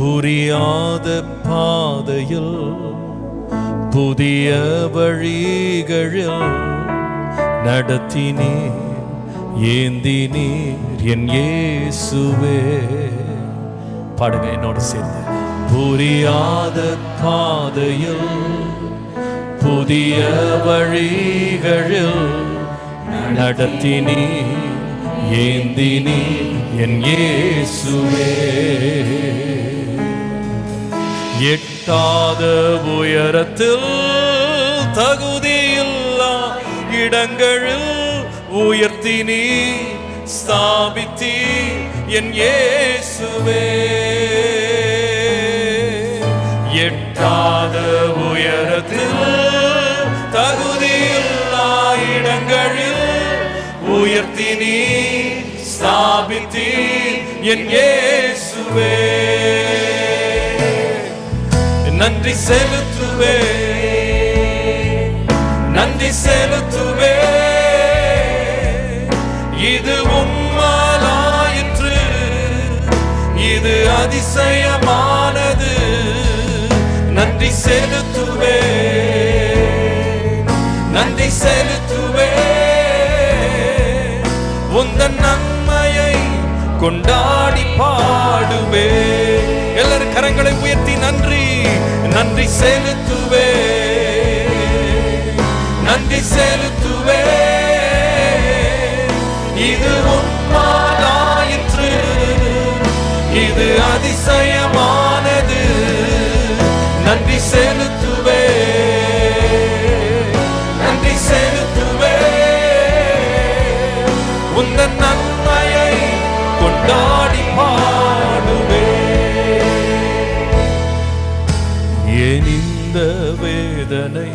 புரியாத பாதையில் புதிய வழிகளில் நடத்தினீர் ஏந்தினீர் என் இயேசுவே. பாடுங்க என்னோட சேர்ந்து. புரியாத பாதையில் புதிய வழிகளில் நடத்தினீர் ஏந்தினீர் என் இயேசுவே. எட்டாத உயரத்தில் தகுதியில்லா இடங்களில் உயர்த்தி நீ ஸ்தாபித்தி என் இயேசுவே. எட்டாத உயரத்தில் தகுதியில்லா இடங்களில் உயர்த்தி நீ ஸ்தாபித்தி என் இயேசுவே. நன்றி செலுத்துவே. நன்றி செலுத்துவே. இது உம்மாலாயிற்று இது அதிசயமானது. நன்றி செலுத்துவே. நன்றி செலுத்துவே. உந்தன் நன்மையை கொண்டாடி பாடுவே. எல்லாருக்கும் நன்றி செலுத்துவே. நன்றி செலுத்துவே. இது உண்மாதாயிற்று இது அதிசயமானது. நன்றி செலுத்துவே. நன்றி செலுத்துவே. உந்தன் ஏன் இந்த வேதனை?